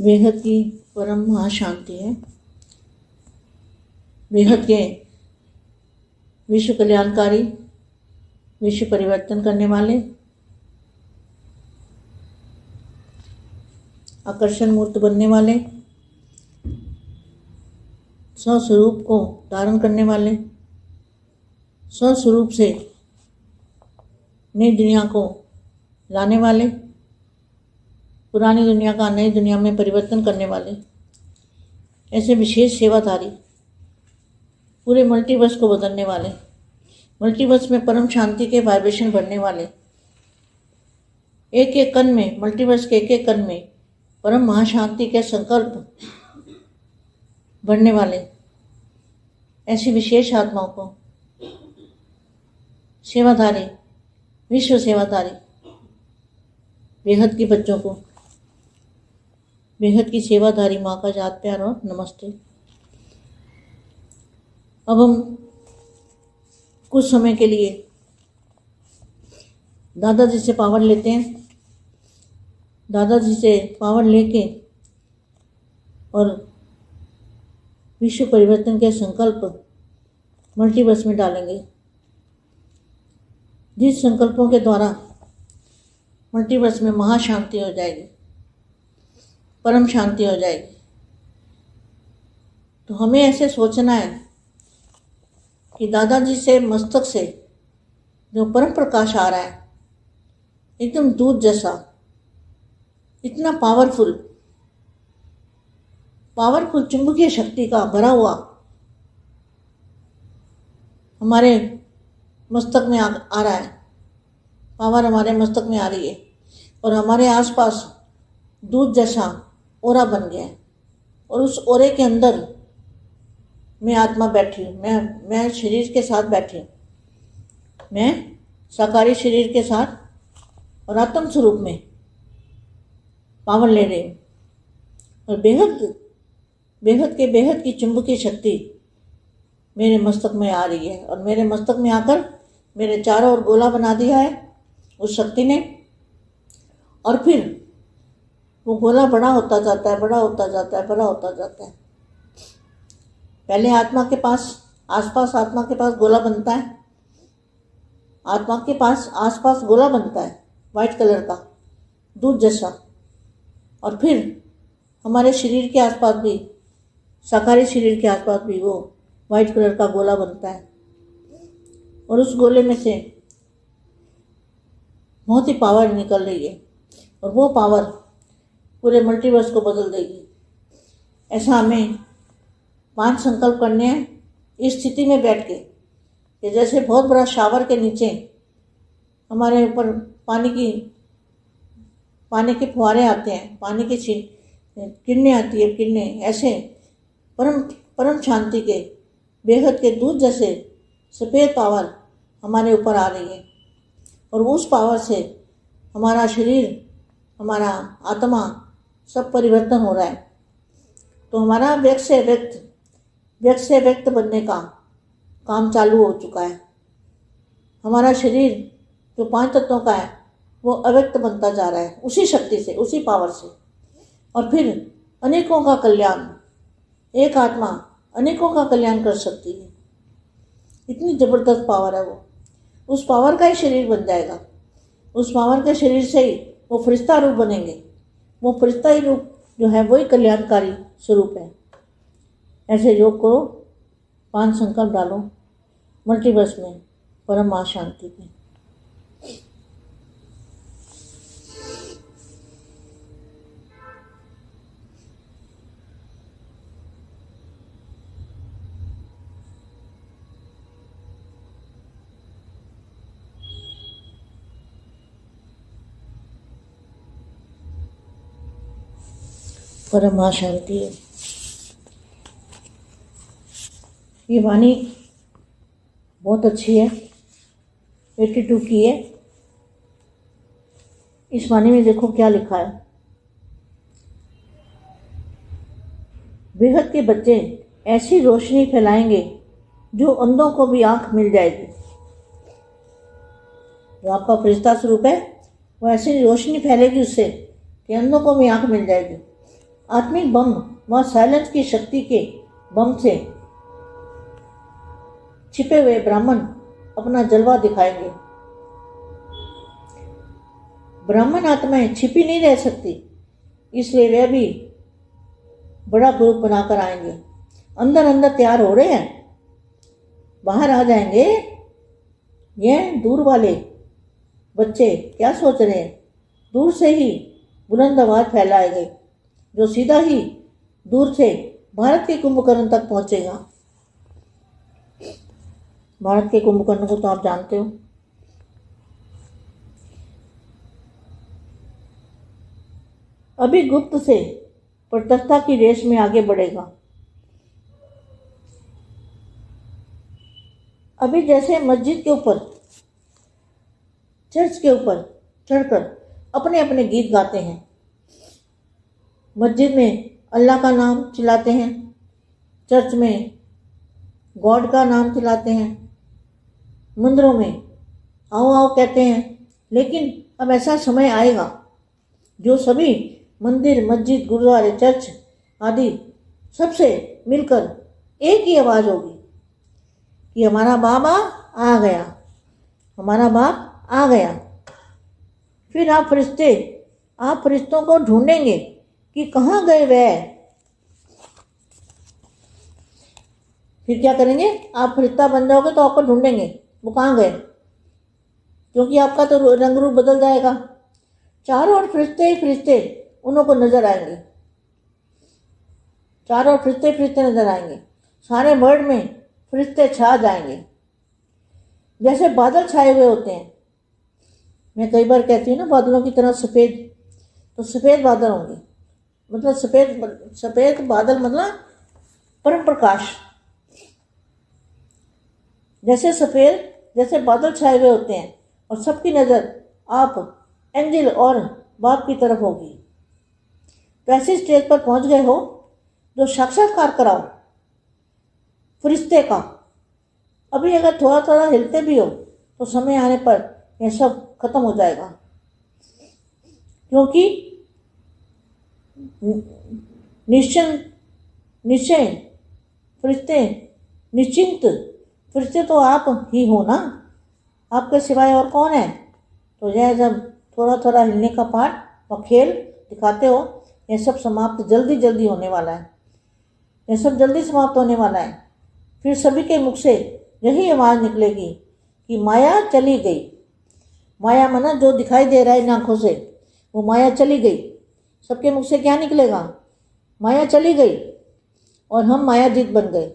बेहद की परम महाशांति है। बेहद के विश्व कल्याणकारी, विश्व परिवर्तन करने वाले, आकर्षण मूर्त बनने वाले, स्वस्वरूप को धारण करने वाले, स्वस्वरूप से नई दुनिया को लाने वाले पुरानी दुनिया का, नई दुनिया में परिवर्तन करने वाले। ऐसे विशेष सेवाधारी पूरे मल्टीवर्स को बदलने वाले मल्टीवर्स में परम शांति के वाइब्रेशन बढ़ने वाले। एक एक कण में मल्टीवर्स के एक एक कण में परम महाशांति के संकल्प बढ़ने वाले। ऐसी विशेष आत्माओं को सेवाधारी, विश्व सेवाधारी, बेहद के बच्चों को बेहद की सेवाधारी माँ का जात प्यार और नमस्ते। अब हम कुछ समय के लिए दादाजी से पावर लेते हैं। दादाजी से पावर लेके और विश्व परिवर्तन के संकल्प मल्टीवर्स में डालेंगे। जिस संकल्पों के द्वारा मल्टीवर्स में महाशांति हो जाएगी परम शांति हो जाएगी। तो हमें ऐसे सोचना है कि दादाजी से मस्तक से जो परम प्रकाश आ रहा है एकदम दूध जैसा इतना पावरफुल पावरफुल चुंबकीय शक्ति का भरा हुआ हमारे मस्तक में आ, आ रहा है। पावर हमारे मस्तक में आ रही है और हमारे आसपास दूध जैसा ओरा बन गया और उस ओरे के अंदर मैं आत्मा बैठी हूँ। मैं मैं शरीर के साथ बैठी हूँ। मैं साकारी शरीर के साथ और आत्म स्वरूप में पावन ले रही हूँ। और बेहद बेहद के बेहद की चुंबकीय शक्ति मेरे मस्तक में आ रही है। और मेरे मस्तक में आकर मेरे चारों ओर गोला बना दिया है उस शक्ति ने। और फिर वो गोला बड़ा होता जाता है, बड़ा होता जाता है, बड़ा होता जाता है। पहले आत्मा के पास, आसपास आत्मा के पास गोला बनता है। आत्मा के पास, आसपास गोला बनता है वाइट कलर का, दूध जैसा। और फिर हमारे शरीर के आसपास भी, शाकाहारी शरीर के आसपास भी वो वाइट कलर का गोला बनता है। और उस गोले में से बहुत ही पावर निकल रही है। और वो पावर पूरे मल्टीवर्स को बदल देगी। ऐसा हमें पाँच संकल्प करने हैं, इस स्थिति में बैठ के, कि जैसे बहुत बड़ा शावर के नीचे हमारे ऊपर पानी की, पानी के फुहारे आते हैं, पानी की किरणें आती है, किरणें, ऐसे परम परम शांति के, बेहद के दूध जैसे सफ़ेद पावर हमारे ऊपर आ रही है। और उस पावर से हमारा शरीर, हमारा आत्मा सब परिवर्तन हो रहा है। तो हमारा व्यक्त से व्यक्त। व्यक्त से व्यक्त बनने का। काम चालू हो चुका है। हमारा शरीर जो पाँच तत्वों का है, वो अव्यक्त बनता जा रहा है। उसी शक्ति से, उसी पावर से। और फिर अनेकों का कल्याण। एक आत्मा अनेकों का कल्याण कर सकती है। इतनी ज़बरदस्त पावर है वो। उस पावर का ही शरीर बन जाएगा। उस पावर के शरीर से ही वो फरिश्ता रूप बनेंगे। वो ही रूप जो है, वही कल्याणकारी स्वरूप है। ऐसे योग करो पाँच संकल्प डालो मल्टीवर्स में परम शांति के परम शांति है ये वाणी बहुत अच्छी है एट्टी टू की है। इस वाणी में देखो क्या लिखा है। बेहद के बच्चे ऐसी रोशनी फैलाएँगे जो अंधों को भी आँख मिल जाएगी। जो आपका फरिश्ता स्वरूप है, वो ऐसी रोशनी फैलेगी उससे कि अंधों को भी आँख मिल जाएगी। आत्मिक बम व साइलेंस की शक्ति के बम से छिपे हुए ब्राह्मण अपना जलवा दिखाएँगे। ब्राह्मण आत्माएँ छिपी नहीं रह सकती, इसलिए वे भी बड़ा ग्रुप बनाकर आएँगे। अंदर अंदर तैयार हो रहे हैं। बाहर आ जाएँगे। ये दूर वाले बच्चे क्या सोच रहे हैं? दूर से ही बुलंद आवाज़ फैलाएँगे। जो सीधा ही दूर से भारत के कुंभकर्ण तक पहुंचेगा। भारत के कुंभकर्ण को तो आप जानते हो। अभी गुप्त से प्रत्यक्षता की रेस में आगे बढ़ेगा। अभी जैसे मस्जिद के ऊपर, चर्च के ऊपर चढ़कर अपने अपने गीत गाते हैं। मस्जिद में अल्लाह का नाम चिल्लाते हैं, चर्च में गॉड का नाम चिल्लाते हैं, मंदिरों में आओ आओ कहते हैं। लेकिन अब ऐसा समय आएगा जो सभी मंदिर, मस्जिद, गुरुद्वारे, चर्च आदि सबसे मिलकर एक ही आवाज़ होगी कि हमारा बाबा आ गया, हमारा बाप आ गया। फिर आप फरिश्ते, आप फरिश्तों को ढूंढेंगे कि कहाँ गए वह? फिर क्या करेंगे? आप फरिश्ता बन जाओगे तो आपको ढूंढेंगे। वो कहाँ गए? क्योंकि आपका तो रंग रूप बदल जाएगा। चारों ओर फरिश्ते ही फरिश्ते उन्हों को नज़र आएँगे। चारों ओर फरिश्ते फरिश्ते नज़र आएँगे। सारे वर्ल्ड में फरिश्ते छा जाएँगे। जैसे बादल छाए हुए होते हैं। मैं कई बार कहती हूँ ना, बादलों की तरह सफ़ेद तो सफ़ेद बादल होंगे। मतलब सफ़ेद सफ़ेद बादल मतलब परम प्रकाश। जैसे सफ़ेद, जैसे बादल छाए हुए होते हैं, और सबकी नज़र आप, एंजल और बाप की तरफ़ होगी। तो ऐसी स्टेज पर पहुँच गए हो जो साक्षात्कार कराओ, फरिश्ते का। अभी अगर थोड़ा थोड़ा हिलते भी हो तो समय आने पर यह सब खत्म हो जाएगा। क्योंकि निश्चय निश्चय, फरिश्ते, निश्चिंत। फरिश्ते तो आप ही हो ना? आपके सिवाय और कौन है? तो यह जब थोड़ा थोड़ा हिलने का पाठ और खेल दिखाते हो, यह सब समाप्त जल्दी जल्दी होने वाला है। यह सब जल्दी समाप्त होने वाला है। फिर सभी के मुख से यही आवाज़ निकलेगी कि माया चली गई। माया मना जो दिखाई दे रहा है इन आँखों से, वो माया चली गई। सबके मुख से क्या निकलेगा माया चली गई और हम मायाजीत बन गए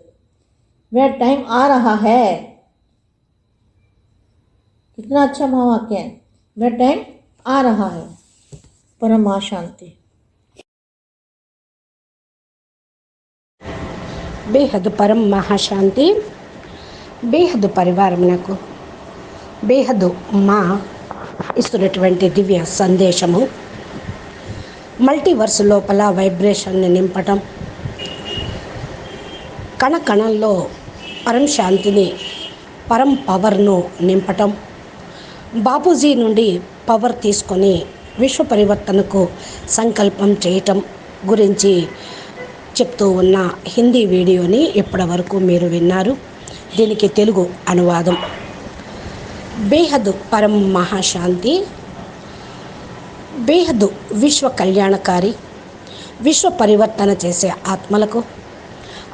वह टाइम आ रहा है कितना अच्छा महावाक्य है वह टाइम आ रहा है परम शांति బేహద్ పరం మహాశాంతి బేహద్ పరివారమునకు బేహద్ మా ఇస్తున్నటువంటి దివ్య సందేశము మల్టీవర్స్ లోపల వైబ్రేషన్ని నింపటం కణ కణంలో పరం శాంతిని పరం పవర్ను నింపటం బాపూజీ నుండి పవర్ తీసుకొని విశ్వ పరివర్తనకు సంకల్పం చేయటం గురించి చెప్తూ ఉన్న హిందీ వీడియోని ఇప్పటివరకు మీరు విన్నారు. దీనికి తెలుగు అనువాదం. బేహద్ పరం మహాశాంతి. బేహద్ విశ్వ కళ్యాణకారి విశ్వ పరివర్తన చేసే ఆత్మలకు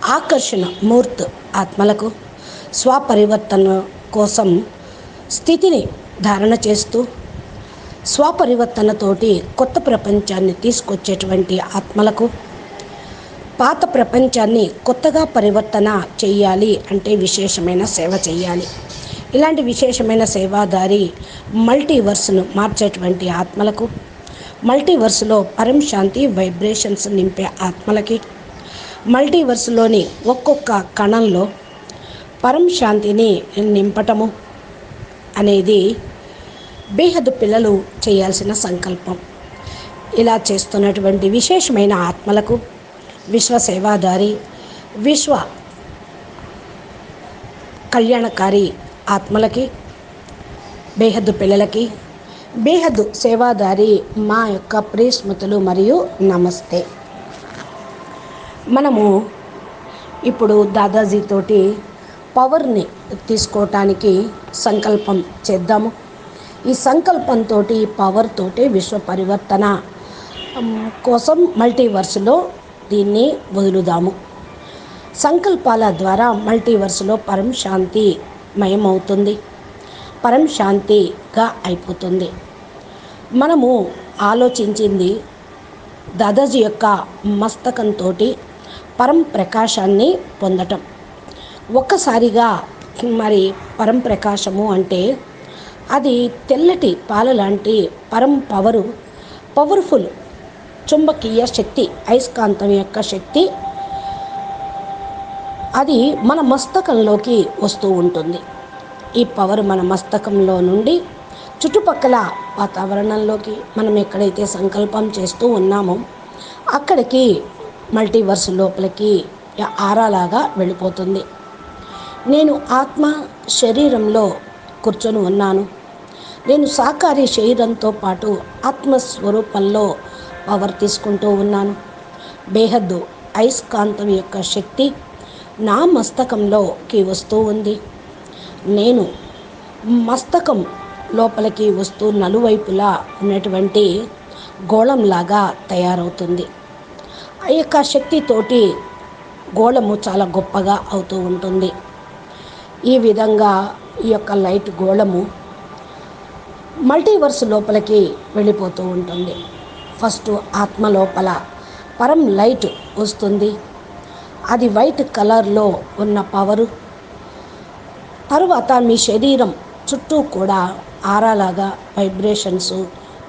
ఆకర్షణ మూర్త్ ఆత్మలకు స్వపరివర్తన కోసం స్థితిని ధారణ చేస్తూ స్వపరివర్తనతోటి కొత్త ప్రపంచాన్ని తీసుకొచ్చేటువంటి ఆత్మలకు పాత ప్రపంచాన్ని కొత్తగా పరివర్తన చేయాలి అంటే విశేషమైన సేవ చేయాలి ఇలాంటి విశేషమైన సేవాదారి మల్టీవర్స్ను మార్చేటువంటి ఆత్మలకు మల్టీవర్స్లో పరం శాంతి వైబ్రేషన్స్ నింపే ఆత్మలకి. మల్టీవర్స్లోని ఒక్కొక్క కణంలో పరం శాంతిని నింపటము అనేది బేహద్ పిల్లలు చేయాల్సిన సంకల్పం. ఇలా చేస్తున్నటువంటి విశేషమైన ఆత్మలకు విశ్వ సేవాదారి విశ్వ కళ్యాణకారి ఆత్మలకి బేహద్దు పిల్లలకి బేహద్దు సేవాదారి మా యొక్క ప్రియస్మృతులు మరియు నమస్తే. మనము ఇప్పుడు దాదాజీ తోటి పవర్ని తీసుకోవటానికి సంకల్పం చేద్దాము. ఈ సంకల్పంతో పవర్ తోటి విశ్వ పరివర్తన కోసం మల్టీవర్స్లో దీన్ని వదులుదాము. సంకల్పాల ద్వారా మల్టీవర్స్లో పరం శాంతి మయమవుతుంది పరం శాంతిగా అయిపోతుంది. మనము ఆలోచించింది దాదాజీ యొక్క మస్తకంతో పరం ప్రకాశాన్ని పొందటం. ఒక్కసారిగా మరి పరం ప్రకాశము అంటే అది తెల్లటి పాల లాంటి పరం పవరు పవర్ఫుల్ చుంబకీయ శక్తి అయస్కాంతం యొక్క శక్తి అది మన మస్తకంలోకి వస్తూ ఉంటుంది. ఈ పవర్ మన మస్తకంలో నుండి చుట్టుపక్కల వాతావరణంలోకి మనం ఎక్కడైతే సంకల్పం చేస్తూ ఉన్నామో అక్కడికి మల్టీవర్స్ లోపలికి ఆరాలాగా వెళ్ళిపోతుంది. నేను ఆత్మ శరీరంలో కూర్చొని ఉన్నాను. నేను సాకారి శరీరంతో పాటు ఆత్మస్వరూపంలో పవర్ తీసుకుంటూ ఉన్నాను. బేహద్దు అయస్కాంతం యొక్క శక్తి నా మస్తకంలోకి వస్తూ ఉంది. నేను మస్తకం లోపలికి వస్తూ నలువైపులా ఉన్నటువంటి గోళంలాగా తయారవుతుంది. ఆ యొక్క శక్తితోటి గోళము చాలా గొప్పగా అవుతూ ఉంటుంది. ఈ విధంగా ఈ యొక్క లైట్ గోళము మల్టీవర్స్ లోపలికి వెళ్ళిపోతూ ఉంటుంది. ఫస్ట్ ఆత్మ లోపల పరం లైట్ వస్తుంది. అది వైట్ కలర్లో ఉన్న పవరు తరువాత మీ శరీరం చుట్టూ కూడా ఆరాలాగా వైబ్రేషన్స్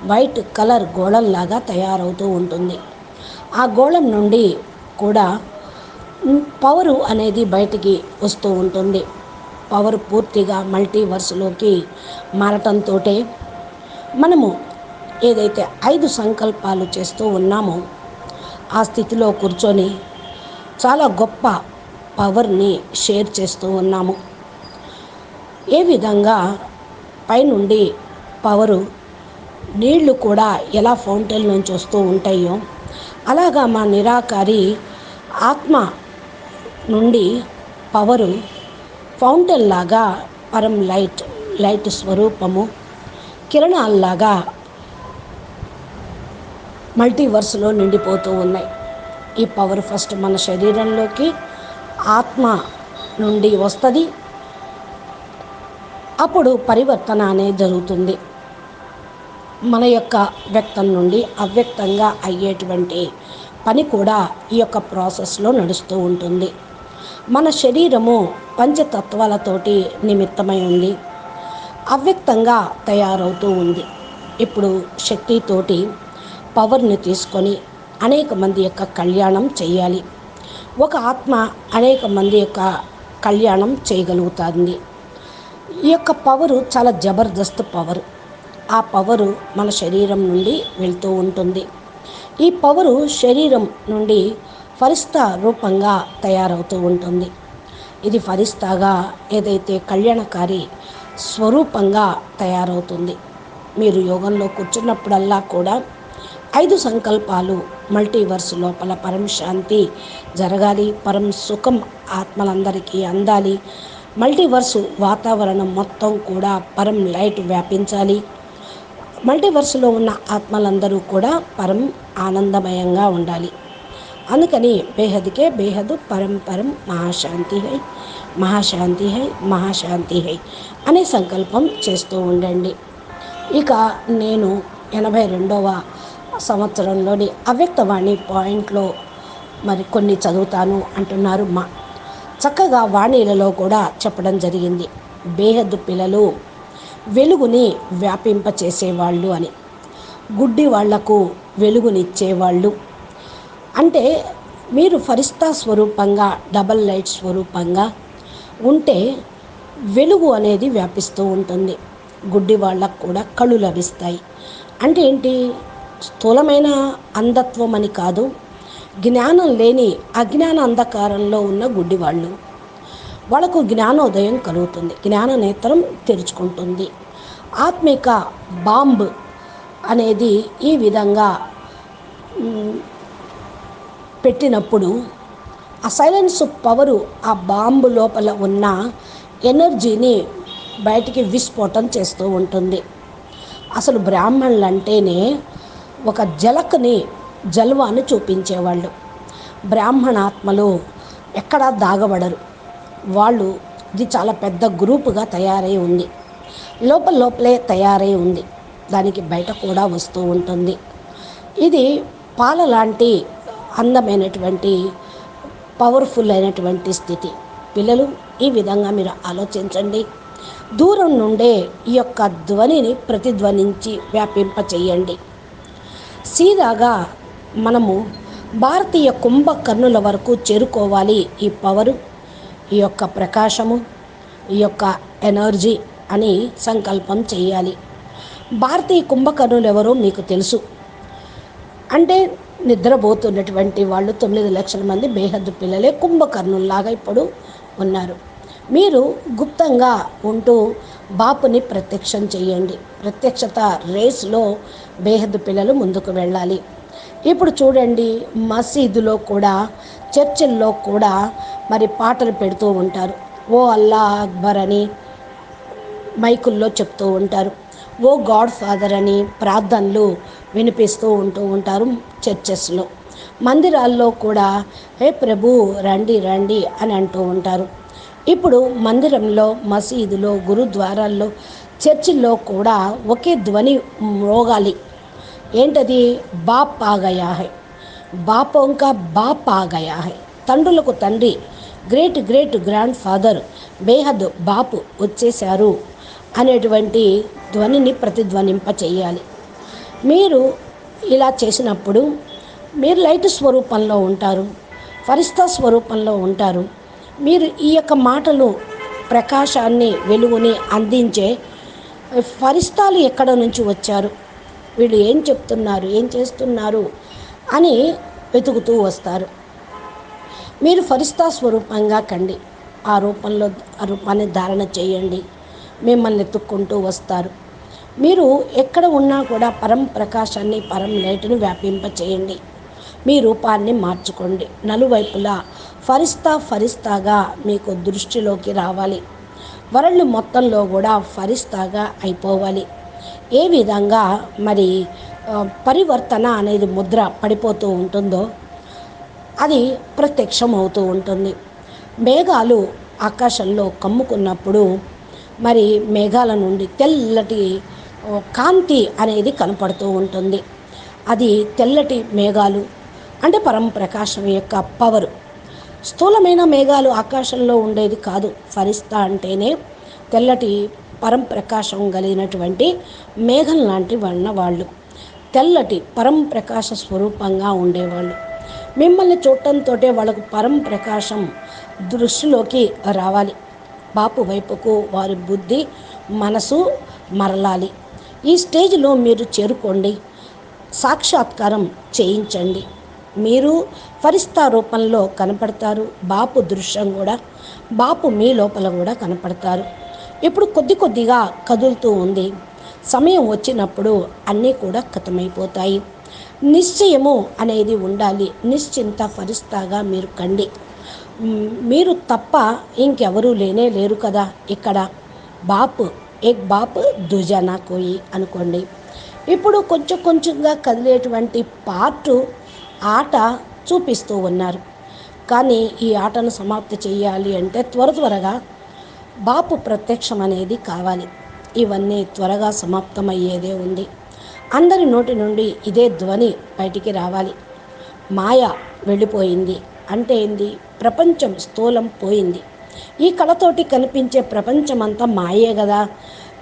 వైట్ కలర్ గోళంలాగా తయారవుతూ ఉంటుంది. ఆ గోళం నుండి కూడా పవరు అనేది బయటికి వస్తూ ఉంటుంది. పవర్ పూర్తిగా మల్టీవర్స్లోకి మారటంతో మనము ఏదైతే ఐదు సంకల్పాలు చేస్తూ ఉన్నామో ఆ స్థితిలో కూర్చొని చాలా గొప్ప పవర్ని షేర్ చేస్తూ ఉన్నాము. ఏ విధంగా పైనుండి పవరు నీళ్ళు కూడా ఎలా ఫౌంటైన్ నుంచి వస్తూ ఉంటాయో అలాగా మా నిరాకారి ఆత్మ నుండి పవరు ఫౌంటైన్ లాగా పరం లైట్ లైట్ స్వరూపము కిరణాల్లాగా మల్టీవర్స్లో నిండిపోతూ ఉన్నాయి. ఈ పవర్ ఫస్ట్ మన శరీరంలోకి ఆత్మ నుండి వస్తుంది. అప్పుడు పరివర్తన అనేది జరుగుతుంది. మన యొక్క వ్యక్తం నుండి అవ్యక్తంగా అయ్యేటువంటి పని కూడా ఈ యొక్క ప్రాసెస్లో నడుస్తూ ఉంటుంది. మన శరీరము పంచతత్వాలతోటి నిమిత్తమై ఉంది. అవ్యక్తంగా తయారవుతూ ఉంది. ఇప్పుడు శక్తితోటి పవర్ని తీసుకొని అనేక మంది యొక్క కళ్యాణం చేయాలి. ఒక ఆత్మ అనేక మంది యొక్క కళ్యాణం చేయగలుగుతుంది. ఈ యొక్క పవరు చాలా జబర్దస్త్ పవర్. ఆ పవరు మన శరీరం నుండి వెళ్తూ ఉంటుంది. ఈ పవరు శరీరం నుండి ఫరిస్తా రూపంగా తయారవుతూ ఉంటుంది. ఇది ఫరిస్తాగా ఏదైతే కళ్యాణకారి స్వరూపంగా తయారవుతుంది. మీరు యోగంలో కూర్చున్నప్పుడల్లా కూడా ఐదు సంకల్పాలు మల్టీవర్స్ లోపల పరం శాంతి జరగాలి పరం సుఖం ఆత్మలందరికీ అందాలి మల్టీవర్స్ వాతావరణం మొత్తం కూడా పరం లైట్ వ్యాపించాలి. మల్టీవర్స్లో ఉన్న ఆత్మలందరూ కూడా పరం ఆనందమయంగా ఉండాలి. అందుకని బేహద్కే బేహద్ పరం పరం మహాశాంతి హై మహాశాంతి హై మహాశాంతి హై అనే సంకల్పం చేస్తూ ఉండండి. ఇక నేను ఎనభై రెండవ సంవత్సరంలోని అవ్యక్తవాణి పాయింట్లో మరి కొన్ని చదువుతాను అంటున్నారు మా చక్కగా వాణిలలో కూడా చెప్పడం జరిగింది. బేహద్దు పిల్లలు వెలుగుని వ్యాపింపచేసేవాళ్ళు అని. గుడ్డి వాళ్ళకు వెలుగునిచ్చేవాళ్ళు. అంటే మీరు ఫరిస్తా స్వరూపంగా డబల్ లైట్ స్వరూపంగా ఉంటే వెలుగు అనేది వ్యాపిస్తూ ఉంటుంది. గుడ్డి వాళ్ళకు కూడా కళ్ళు లభిస్తాయి. అంటే ఏంటి? స్థూలమైన అంధత్వం అని కాదు. జ్ఞానం లేని అజ్ఞాన అంధకారంలో ఉన్న గుడ్డివాళ్ళు. వాళ్ళకు జ్ఞానోదయం కలుగుతుంది. జ్ఞాన నేత్రం తెరుచుకుంటుంది. ఆత్మిక బాంబ్ అనేది ఈ విధంగా పెట్టినప్పుడు ఆ సైలెన్స్ పవరు ఆ బాంబు లోపల ఉన్న ఎనర్జీని బయటికి విస్ఫోటం చేస్తూ ఉంటుంది. అసలు బ్రాహ్మణులు అంటేనే ఒక జలకని జల్వాను చూపించేవాళ్ళు. బ్రాహ్మణాత్మలు ఎక్కడా దాగబడరు. వాళ్ళు ఇది చాలా పెద్ద గ్రూపుగా తయారై ఉంది. లోపల లోపలే తయారై ఉంది. దానికి బయట కూడా వస్తూ ఉంటుంది. ఇది పాల లాంటి అందమైనటువంటి పవర్ఫుల్ అయినటువంటి స్థితి. పిల్లలు ఈ విధంగా మీరు ఆలోచించండి. దూరం నుండే ఈ యొక్క ధ్వనిని ప్రతిధ్వనించి వ్యాపింపచేయండి. సీదాగా మనము భారతీయ కుంభకర్ణుల వరకు చేరుకోవాలి ఈ పవరు ఈ యొక్క ప్రకాశము ఈ యొక్క ఎనర్జీ అని సంకల్పం చేయాలి. భారతీయ కుంభకర్ణులు ఎవరో మీకు తెలుసు. అంటే నిద్రపోతున్నటువంటి వాళ్ళు తొమ్మిది లక్షల మంది బేహద్దు పిల్లలే కుంభకర్ణుల్లాగా ఇప్పుడు ఉన్నారు. మీరు గుప్తంగా ఉంటూ బాపుని ప్రత్యక్షం చేయండి. ప్రత్యక్షత రేస్లో బేహద్దు పిల్లలు ముందుకు వెళ్ళాలి. ఇప్పుడు చూడండి మసీదులో కూడా చర్చిల్లో కూడా మరి పాటలు పెడుతూ ఉంటారు. ఓ అల్లా అక్బర్ అని మైకుల్లో చెప్తూ ఉంటారు. ఓ గాడ్ ఫాదర్ అని ప్రార్థనలు వినిపిస్తూ ఉంటూ ఉంటారు చర్చెస్లో. మందిరాల్లో కూడా హే ప్రభు రండి రండి అని అంటూ ఉంటారు. ఇప్పుడు మందిరంలో మసీదులో గురుద్వారాల్లో చర్చిల్లో కూడా ఒకే ధ్వని మోగాలి. ఏంటది? బాప్ ఆగయా హై బాప్ ఇంకా బాప్ ఆగయా హై తండ్రులకు తండ్రి గ్రేట్ గ్రేట్ గ్రాండ్ ఫాదర్ బేహద్ బాపు వచ్చేశారు అనేటువంటి ధ్వనిని ప్రతిధ్వనింప చేయాలి మీరు ఇలా చేసినప్పుడు మీరు లైట్ స్వరూపంలో ఉంటారు ఫరిస్తా స్వరూపంలో ఉంటారు. మీరు ఈ యొక్క మాటలు ప్రకాశాన్ని వెలుగుని అందించే ఫరిస్తాలు ఎక్కడ నుంచి వచ్చారు? వీళ్ళు ఏం చెప్తున్నారు ఏం చేస్తున్నారు అని వెతుకుతూ వస్తారు. మీరు ఫరిస్తా స్వరూపంగా కండి. ఆ రూపంలో ఆ రూపాన్ని ధారణ చేయండి. మిమ్మల్ని ఎత్తుక్కుంటూ వస్తారు. మీరు ఎక్కడ ఉన్నా కూడా పరం ప్రకాశాన్ని పరం లైట్ను వ్యాపింప చేయండి మీ రూపాన్ని మార్చుకోండి. నలువైపులా ఫరిస్తా ఫరిస్తాగా మీకు దృష్టిలోకి రావాలి. వరల్డ్ మొత్తంలో కూడా ఫరిస్తాగా అయిపోవాలి. ఏ విధంగా మరి పరివర్తన అనేది ముద్ర పడిపోతూ ఉంటుందో అది ప్రత్యక్షం అవుతూ ఉంటుంది. మేఘాలు ఆకాశంలో కమ్ముకున్నప్పుడు మరి మేఘాల నుండి తెల్లటి కాంతి అనేది కనపడుతూ ఉంటుంది. అది తెల్లటి మేఘాలు అంటే పరం ప్రకాశం యొక్క పవరు. స్థూలమైన మేఘాలు ఆకాశంలో ఉండేది కాదు. ఫరిస్తా అంటేనే తెల్లటి పరం ప్రకాశం కలిగినటువంటి మేఘం లాంటి వన్న వాళ్ళు. తెల్లటి పరం ప్రకాశ స్వరూపంగా ఉండేవాళ్ళు. మిమ్మల్ని చూడటంతో వాళ్ళకు పరం ప్రకాశం దృష్టిలోకి రావాలి. బాపు వైపుకు వారి బుద్ధి మనసు మరలాలి. ఈ స్టేజ్లో మీరు చేరుకోండి. సాక్షాత్కారం చేయించండి. మీరు ఫరిస్తా రూపంలో కనపడతారు. బాపు దృశ్యం కూడా బాపు మీ లోపల కూడా కనపడతారు. ఇప్పుడు కొద్ది కొద్దిగా కదులుతూ ఉంది. సమయం వచ్చినప్పుడు అన్నీ కూడా ఖతమైపోతాయి నిశ్చయము అనేది ఉండాలి. నిశ్చింత ఫరిస్తాగా మీరు కండి. మీరు తప్ప ఇంకెవరూ లేనే లేరు కదా ఇక్కడ. బాపు ఏక్ బాపు దుజానా కోయి అనుకోండి. ఇప్పుడు కొంచెం కొంచెంగా కదిలేటువంటి పార్టు ఆట చూపిస్తూ ఉన్నారు. కానీ ఈ ఆటను సమాప్తి చేయాలి అంటే త్వర త్వరగా బాపు ప్రత్యక్షం అనేది కావాలి. ఇవన్నీ త్వరగా సమాప్తమయ్యేదే ఉంది. అందరి నోటి నుండి ఇదే ధ్వని బయటికి రావాలి. మాయ వెళ్ళిపోయింది. అంటే ఏంది? ప్రపంచం స్థూలం పోయింది. ఈ కళతోటి కనిపించే ప్రపంచమంతా మాయే కదా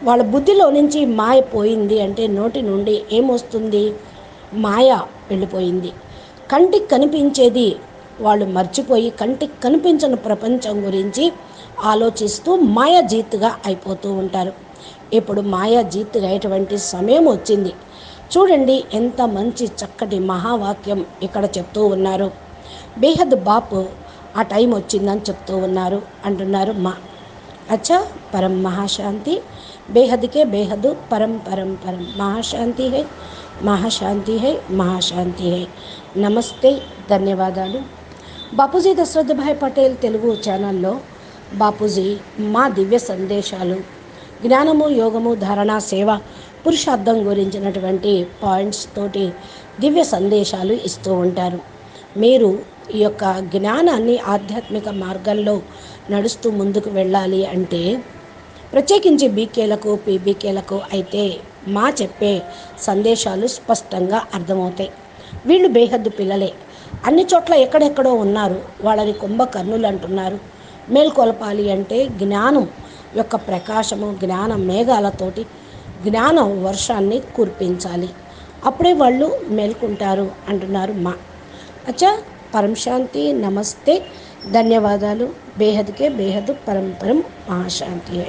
వాళ్ళ బుద్ధిలో నుంచి మాయ పోయింది అంటే నోటి నుండి ఏమొస్తుంది? మాయ వెళ్ళిపోయింది. కంటికి కనిపించేది వాళ్ళు మర్చిపోయి కంటికి కనిపించని ప్రపంచం గురించి ఆలోచిస్తూ మాయాజీత్గా అయిపోతూ ఉంటారు. ఇప్పుడు మాయాజీత్ అయ్యేటువంటి సమయం వచ్చింది. చూడండి ఎంత మంచి చక్కటి మహావాక్యం ఇక్కడ చెప్తూ ఉన్నారు. బేహద్ బాపు ఆ టైం వచ్చిందని చెప్తూ ఉన్నారు. అంటున్నారు మా. అచ్చా పరం మహాశాంతి. బేహద్కే బేహద్ పరం పరం పరం. మహాశాంతి హై మహాశాంతి హై మహాశాంతి హై. నమస్తే ధన్యవాదాలు. బాపూజీ దశరథభాయ్ పటేల్ తెలుగు ఛానల్లో బాపూజీ మా దివ్య సందేశాలు. జ్ఞానము యోగము ధారణ సేవ పురుషార్థం గురించినటువంటి పాయింట్స్ తోటి దివ్య సందేశాలు ఇస్తూ ఉంటారు. మీరు ఈ యొక్క జ్ఞానాన్ని ఆధ్యాత్మిక మార్గంలో నడుస్తూ ముందుకు వెళ్ళాలి అంటే ప్రత్యేకించి బీకేలకు పీబీకేలకు అయితే మా చెప్పే సందేశాలు స్పష్టంగా అర్థమవుతాయి. వీళ్ళు బేహద్దు పిల్లలే. అన్ని చోట్ల ఎక్కడెక్కడో ఉన్నారు. వాళ్ళని కుంభకర్ణులు అంటున్నారు. మేల్కొలపాలి అంటే జ్ఞానం యొక్క ప్రకాశము జ్ఞాన మేఘాలతోటి జ్ఞాన వర్షాన్ని కురిపించాలి. అప్పుడే వాళ్ళు మేల్కుంటారు అంటున్నారు మా. అచ్చా పరంశాంతి నమస్తే ధన్యవాదాలు. బేహద్కే బేహద్ పరంపరం మహాశాంతి